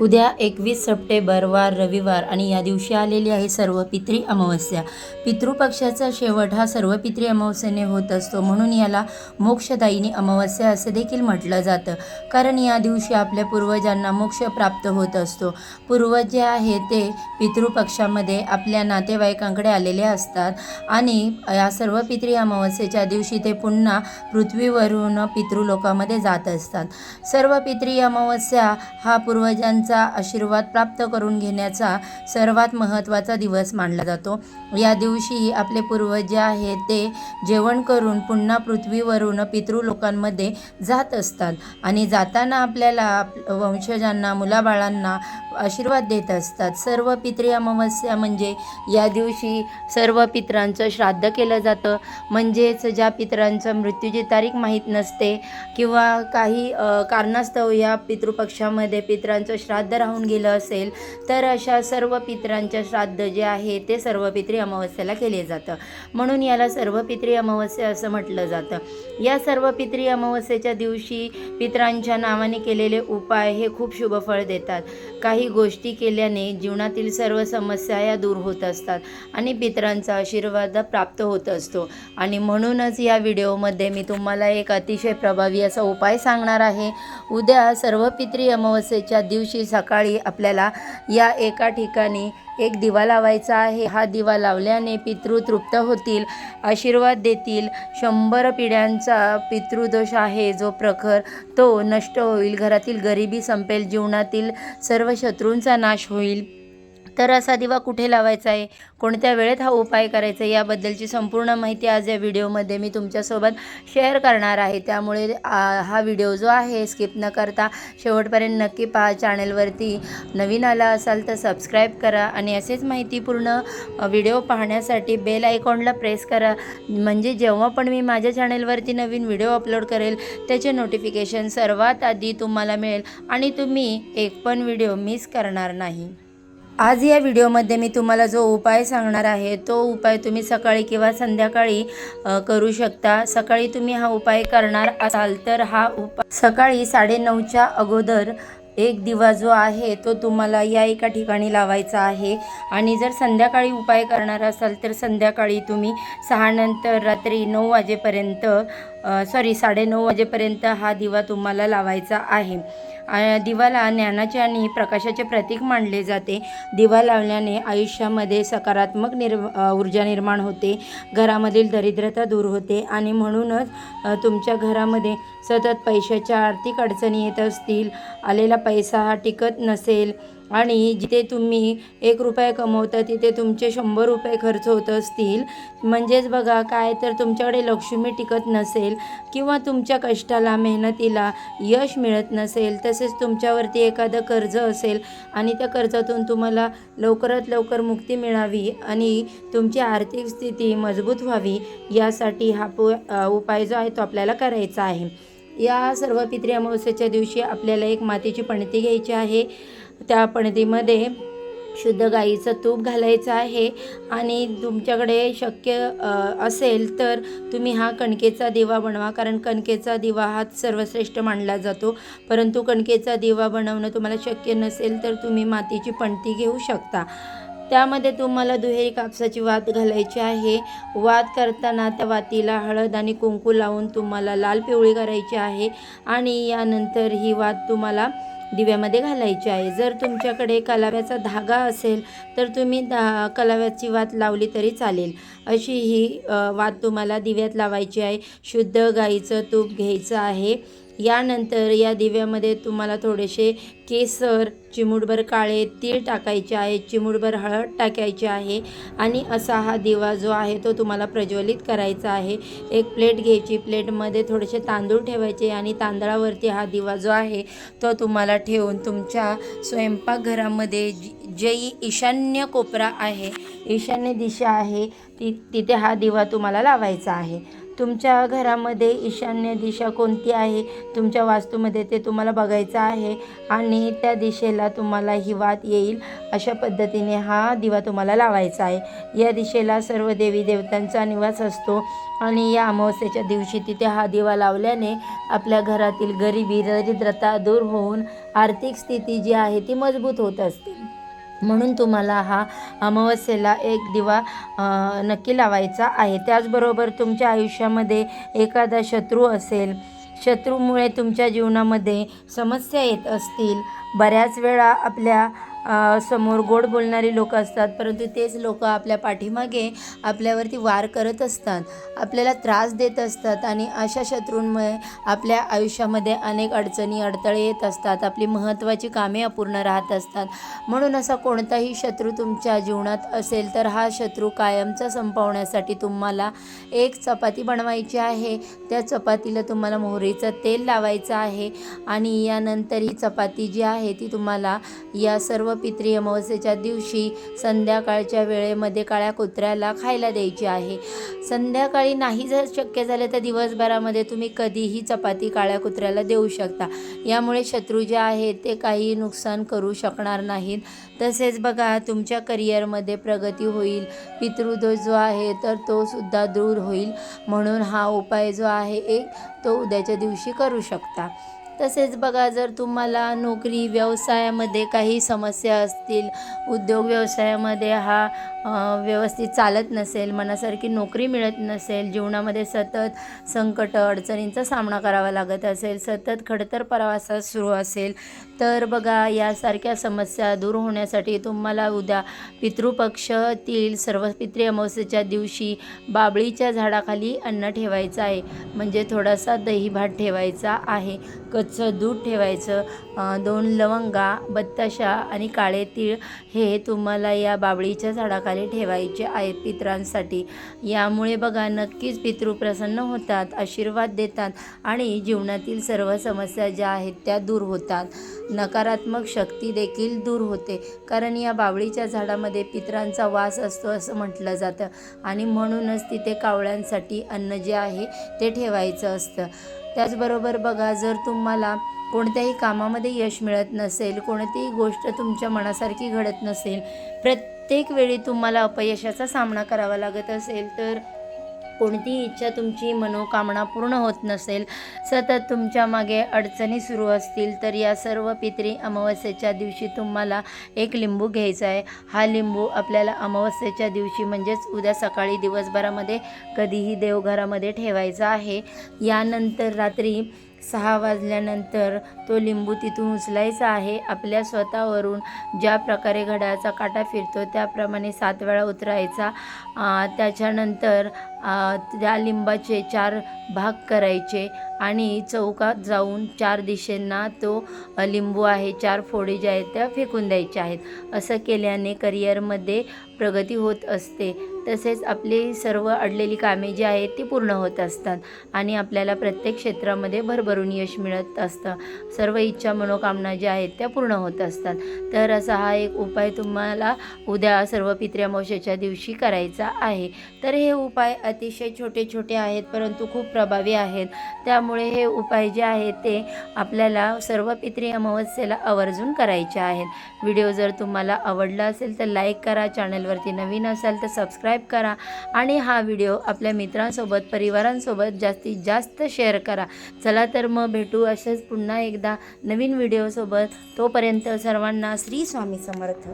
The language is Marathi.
उद्या एकवीस सप्टेंबर वार रविवार आणि या दिवशी आलेली आहे सर्व पितृ अमावस्या. पितृपक्षाचा शेवट हा सर्व पितृ अमावस्येने होत असतो. म्हणून याला मोक्षदायिनी अमावस्या असे देखील म्हटलं जातं. कारण या दिवशी आपल्या पूर्वजांना मोक्ष प्राप्त होत असतो. पूर्वज जे आहे ते पितृपक्षामध्ये आपल्या नातेवाईकांकडे आलेले असतात आणि या सर्व पितृ अमावस्येच्या दिवशी ते पुन्हा पृथ्वीवरून पितृलोकामध्ये जात असतात. सर्व पितृ अमावस्या हा पूर्वजांचा आशीर्वाद प्राप्त करून घेण्याचा सर्वात महत्त्वाचा दिवस मानला जातो. या दिवशी आपले पूर्वज जे आहेत ते जेवण करून पुन्हा पृथ्वीवरून पितृलोकांमध्ये जात असतात आणि जाताना आपल्याला आप- वंशजांना मुलाबाळांना आशीर्वाद देत असतात. सर्व पितृ अमावस्या म्हणजे या दिवशी सर्व पितरांचं श्राद्ध केलं जातं. म्हणजेच ज्या पितरांचं मृत्यूची तारीख माहीत नसते किंवा काही कारणास्तव या पितृपक्षामध्ये पितरांचं श्राद्ध राहून गेलं असेल तर अशा सर्व पितरांच्या श्राद्ध जे आहे ते सर्व पित्री अमावस्याला केले जातं. म्हणून याला सर्व पित्री अमावस्या असं म्हटलं जातं. या सर्व पित्री अमावस्येच्या दिवशी पित्रांच्या नावाने केलेले उपाय हे खूप शुभफळ देतात. काही गोष्टी केल्याने जीवनातील सर्व समस्या या दूर होत असतात आणि पितरांचा आशीर्वाद प्राप्त होत असतो. आणि म्हणूनच या व्हिडिओमध्ये मी तुम्हाला एक अतिशय प्रभावी असा उपाय सांगणार आहे. उद्या सर्व पित्री अमावस्येच्या दिवशी सकाळी आपल्याला या एका ठिकाणी एक दिवा लावायचा आहे. हा दिवा लावल्याने पितृ तृप्त होतील आशीर्वाद देतील. शंभर पिढ्यांचा पितृदोष आहे. जो प्रखर तो नष्ट होईल. घरातील गरिबी संपेल. जीवनातील सर्व शत्रूंचा नाश होईल. तर असा दिवा कुठे लावायचा आहे? कोणत्या वेळेत हा उपाय करायचा आहे? याबद्दलची संपूर्ण माहिती आज या व्हिडिओमध्ये मी तुमच्यासोबत शेअर करणार आहे. त्यामुळे हा व्हिडिओ जो आहे स्किप न करता शेवटपर्यंत नक्की पहा. चॅनलवरती नवीन आला असाल तर सबस्क्राईब करा आणि असेच माहितीपूर्ण व्हिडिओ पाहण्यासाठी बेल आयकॉनला प्रेस करा. म्हणजे जेव्हा पण मी माझ्या चॅनलवरती नवीन व्हिडिओ अपलोड करेल त्याचे नोटिफिकेशन सर्वात आधी तुम्हाला मिळेल आणि तुम्ही एक पण व्हिडिओ मिस करणार नाही. आज या व्हिडिओमध्ये मी तुम्हाला जो उपाय सांगणार आहे तो उपाय तुम्ही सकाळी किंवा संध्याकाळी करू शकता. सकाळी तुम्ही हा उपाय करणार असाल तर हा उपाय सकाळी साडेनऊच्या अगोदर एक दिवा जो आहे तो तुम्हाला या एका ठिकाणी लावायचा आहे. आणि जर संध्याकाळी उपाय करणार असाल तर संध्याकाळी तुम्ही सहानंतर रात्री नऊ वाजेपर्यंत सॉरी साडेनऊ वाजेपर्यंत हा दिवा तुम्हाला लावायचा आहे. दिवाला ज्ञानाचे आणि प्रकाशाचे प्रतीक मानले जाते. दिवा लावल्याने आयुष्यामध्ये सकारात्मक निर् ऊर्जा निर्माण होते. घरामधील दरिद्रता दूर होते आणि म्हणूनच तुमच्या घरामध्ये सतत पैशाच्या आर्थिक अडचणी येत असतील. आलेला पैसा हा टिकत नसेल. आणि जिथे तुम्ही एक रुपये कमवता तिथे तुमचे शंभर रुपये खर्च होत असतील. म्हणजेच बघा काय तर तुमच्याकडे लक्ष्मी टिकत नसेल किंवा तुमच्या कष्टाला मेहनतीला यश मिळत नसेल तसेच तुमच्यावरती एखादं कर्ज असेल आणि त्या कर्जातून तुम्हाला लवकरात लवकर मुक्ती मिळावी आणि तुमची आर्थिक स्थिती मजबूत व्हावी यासाठी हा पो उपाय जो आहे तो आपल्याला करायचा आहे. या सर्व पितृ अमावस्येच्या दिवशी आपल्याला एक मातीची पणती घ्यायची आहे. त्या पणतीमध्ये शुद्ध गाईचं तूप घालायचं आहे. आणि तुमच्याकडे शक्य असेल तर तुम्ही हा कणकेचा दिवा बनवा कारण कणकेचा दिवा हा सर्वश्रेष्ठ मानला जातो. परंतु कणकेचा दिवा बनवणं तुम्हाला शक्य नसेल तर तुम्ही मातीची पणती घेऊ शकता. त्यामध्ये तुम्हाला दुहेरी कापसाची वात घालायची आहे. वात करताना त्या वातीला हळद आणि कुंकू लावून तुम्हाला लाल पिवळी करायची आहे. आणि यानंतर ही वात तुम्हाला दिव्यामध्ये घालायची आहे. जर तुमच्याकडे कलाव्याचा धागा असेल तर तुम्ही दा कलाव्याची वात लावली तरी चालेल. अशी ही वात तुम्हाला दिव्यात लावायची आहे. शुद्ध गाईचं तूप घ्यायचं आहे. यानंतर या दिव्यामध्ये तुम्हाला थोडेसे केसर चिमूटभर काळे तीळ टाकायचे आहे चिमूटभर हळद टाकायची आहे आणि असा हा दिवा जो आहे तो तुम्हाला प्रज्वलित करायचा आहे. एक प्लेट घ्यायची प्लेटमध्ये थोडेसे तांदूळ ठेवायचे आणि तांदळावरती हा दिवा जो आहे तो तुम्हाला ठेवून तुमच्या स्वयंपाकघरामध्ये जी जे ईशान्य कोपरा आहे ईशान्य दिशा आहे ती तिथे हा दिवा तुम्हाला लावायचा आहे. तुमच्या घरामध्ये ईशान्य दिशा कोणती आहे? तुमच्या वास्तूमध्ये ते तुम्हाला बघायचं आहे आणि त्या दिशेला तुम्हाला ही वात येईल. अशा पद्धतीने हा दिवा तुम्हाला लावायचा आहे. या दिशेला सर्व देवी देवतांचा निवास असतो आणि या अमावस्येच्या दिवशी तिथे हा दिवा लावल्याने आपल्या घरातील गरिबी दरिद्रता दूर होऊन आर्थिक स्थिती जी आहे ती मजबूत होत असते. म्हणून तुम्हाला हा अमावस्येला एक दिवा नक्की लावायचा आहे. त्याचबरोबर तुमच्या आयुष्यामध्ये एखादा शत्रू असेल शत्रूमुळे तुमच्या जीवनामध्ये समस्या येत असतील बऱ्याच वेळा आपल्या समोर गोड बोलणारी लोक असतात परंतु तेच लोक आपल्या पाठीमागे आपल्यावरती वार करत असतात आपल्याला त्रास देत असतात आणि अशा शत्रूंमुळे आपल्या आयुष्यामध्ये अनेक अडचणी अडथळे येत असतात आपली महत्त्वाची कामे अपूर्ण राहत असतात. म्हणून असा कोणताही शत्रू तुमच्या जीवनात असेल तर हा शत्रू कायमचा संपवण्यासाठी तुम्हाला एक चपाती बनवायची आहे. त्या चपातीला तुम्हाला मोहरीचं तेल लावायचं आहे आणि यानंतर ही चपाती जी आहे ती तुम्हाला या सर्व पितृ अमावस्येच्या दिवशी संध्याकाळच्या वेळेमध्ये काळ्या कुत्र्याला खायला द्यायची आहे. संध्याकाळी नाही जर शक्य झालं तर दिवसभरामध्ये तुम्ही कधीही चपाती काळ्या कुत्र्याला देऊ शकता. यामुळे शत्रू जे आहेत ते काही नुकसान करू शकणार नाहीत. तसेच बघा तुमच्या करिअरमध्ये प्रगती होईल. पितृदोष जो आहे तर तो सुद्धा दूर होईल. म्हणून हा उपाय जो आहे एक तो उद्याच्या दिवशी करू शकता. तसेच बघा जर तुम्हाला नोकरी व्यवसायामध्ये काही समस्या असतील उद्योग व्यवसायामध्ये हा व्यवस्थित चालत नसेल मनासारखी नोकरी मिळत नसेल जीवनामध्ये सतत संकट अडचणींचा सामना करावा लागत असेल सतत खडतर प्रवासात सुरू असेल तर बघा यासारख्या समस्या दूर होण्यासाठी तुम्हाला उद्या पितृपक्षातील सर्व पितृ अमावस्येच्या दिवशी बाबळीच्या झाडाखाली अन्न ठेवायचं आहे. म्हणजे थोडासा दही भात ठेवायचा आहे. कच कच्चं दूध ठेवायचं दोन लवंगा बत्ताशा आणि काळे तीळ हे तुम्हाला या बाबळीच्या झाडाखाली ठेवायचे आहेत पितरांसाठी. यामुळे बघा नक्कीच पितृ प्रसन्न होतात आशीर्वाद देतात आणि जीवनातील सर्व समस्या ज्या आहेत त्या दूर होतात. नकारात्मक शक्ती देखील दूर होते कारण या बावळीच्या झाडामध्ये पितरांचा वास असतो असं म्हटलं जातं आणि म्हणूनच तिथे कावळ्यांसाठी अन्न जे आहे ते ठेवायचं असतं. त्याचबरोबर बघा जर तुम्हाला कोणत्याही कामामध्ये यश मिळत नसेल कोणतीही गोष्ट तुमच्या मनासारखी घडत नसेल प्रत्येक वेळी तुम्हाला अपयशाचा सामना करावा लागत असेल तर कोणतीही इच्छा तुमची मनोकामना पूर्ण होत नसेल सतत तुमच्या मागे अडचणी सुरू असतील तर या सर्व पितरी अमावस्येच्या दिवशी तुम्हाला एक लिंबू घ्यायचा आहे. हा लिंबू आपल्याला अमावस्येच्या दिवशी म्हणजेच उद्या सकाळी दिवसभरामध्ये कधीही देवघरामध्ये ठेवायचा आहे. यानंतर रात्री सहा वाजल्यानंतर तो लिंबू तिथून उचलायचा आहे. आपल्या स्वतःवरून ज्या प्रकारे घड्याळाचा काटा फिरतो त्याप्रमाणे सात वेळा उतरायचा. त्याच्यानंतर त्या लिंबाचे चार भाग करायचे. आणि चौकात जाऊन चार दिशेंना तो लिंबू आहे चार फोडी ज्या आहेत त्या फेकून द्यायच्या आहेत. असं केल्याने करिअरमध्ये प्रगती होत असते. तसेच आपली सर्व अडलेली कामे जी आहेत ती पूर्ण होत असतात आणि आपल्याला प्रत्येक क्षेत्रामध्ये भरभरून यश मिळत असतं. सर्व इच्छा मनोकामना ज्या आहेत त्या पूर्ण होत असतात. तर असा हा एक उपाय तुम्हाला उद्या सर्व पित्र्यामोशाच्या दिवशी करायचा आहे. तर हे उपाय अतिशय छोटे छोटे आहेत परंतु खूप प्रभावी आहेत. त्यामुळे हे उपाय जे आहेत ते आपल्याला सर्व पित्री अमावस्येला आवर्जून करायचे आहेत. व्हिडिओ जर तुम्हाला आवडला असेल तर लाईक करा चॅनलवरती नवीन असाल तर सबस्क्राईब करा आणि हा व्हिडिओ आपल्या मित्रांसोबत परिवारांसोबत जास्तीत जास्त शेअर करा. चला तर मग भेटू असेच पुन्हा एकदा नवीन व्हिडिओसोबत. तोपर्यंत सर्वांना श्री स्वामी समर्थ.